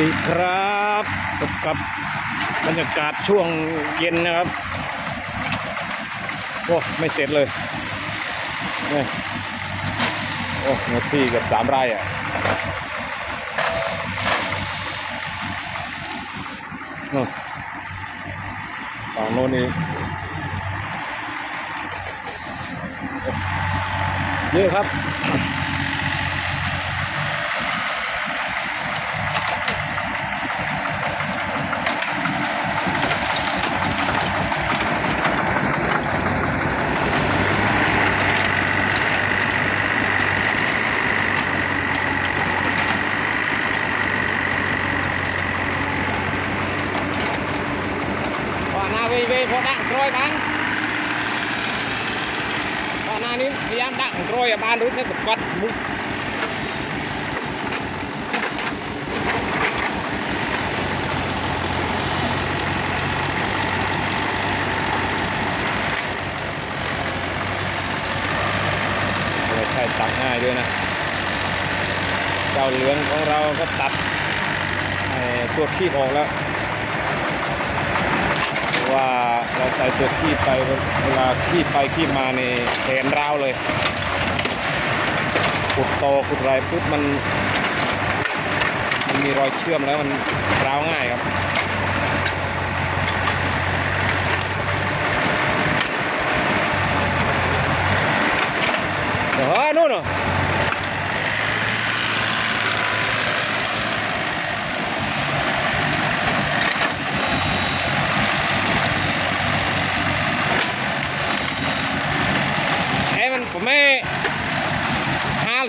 ดีครับกับบรรยากาศช่วงเย็นนะครับโอ้ไม่เสร็จเลยนี่โอ้เนื้อที่เกับสามไร่อะนู่นฝั่งโน้นนี่เยอะครับ เวเวพอดังโรยบ้างว่าหน้านี้พยายามดังโรยอะบ้านรู้สึกกัดมุกใช่ตัดง่ายด้วยนะ เจ้าเหลืองของเราก็ตัดไอ้ตัวขี้ออกแล้ว ว่าเราใส่ตัวขี้ไปเวลาขี้ไปขี้มานี่แขนร้าวเลยขุดโตขุดไรปุ๊บมันมันมีรอยเชื่อมแล้วมันร้าวง่ายครับเฮ้ยนู่นน่ะไอ้มันผมไม่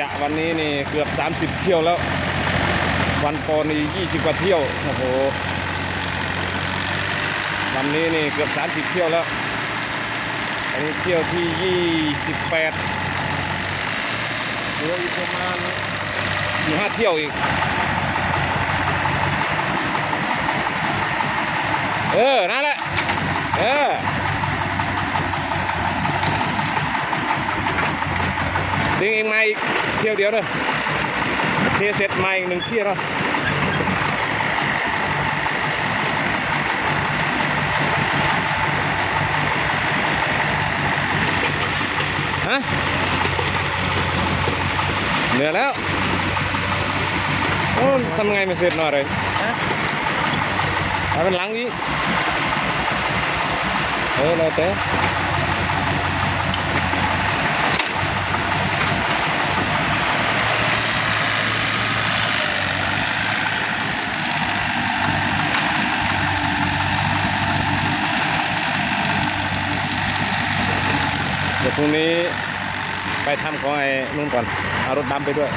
ยะวันนี้นี่เกือบ 30 เที่ยวแล้ว วันก่อนนี่20กว่าเที่ยวโอ้โหวันนี้นี่เกือบ 30 เที่ยวแล้ว อันนี้เที่ยวที่ 28เหลืออีกประมาณห้าเที่ยวอีก เออ นั่นแหละ เออ ดึงเองมาอีก เที่ยวเดียวเลยเทเสร็จมาอีกหนึ่งเที่ยวแล้วฮะเหนื่อยแล้วโอ้ทำไงไม่เสร็จหน่อยเลยฮะเอาเป็นหลังอีกเออแล้วแต่เดี๋ยวพรุ่งนี้ไปทำของไอ้นุ่นก่อน เอารถดำไปด้วย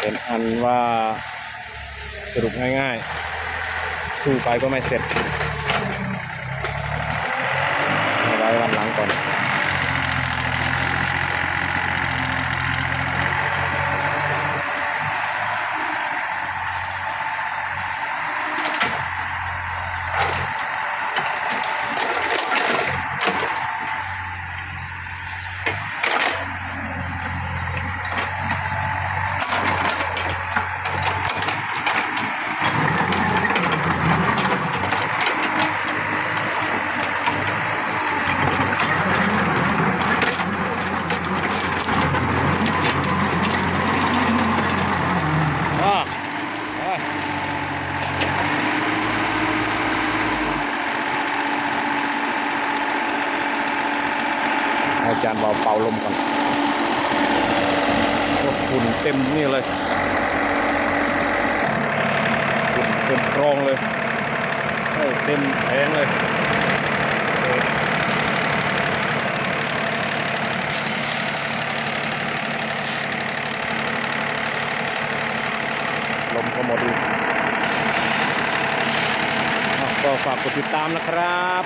เอันว่าสรุปง่ายๆ สู้ไปก็ไม่เสร็จเอาไว้วันหลังก่อน จารย์เบาเป่าลมก่อนฝุ่นเต็มนี่เลยฝุ่นเต็มกรองเลยเต็มแผงเลยลมก็หมดอีก็ฝากกดติดตามนะครับ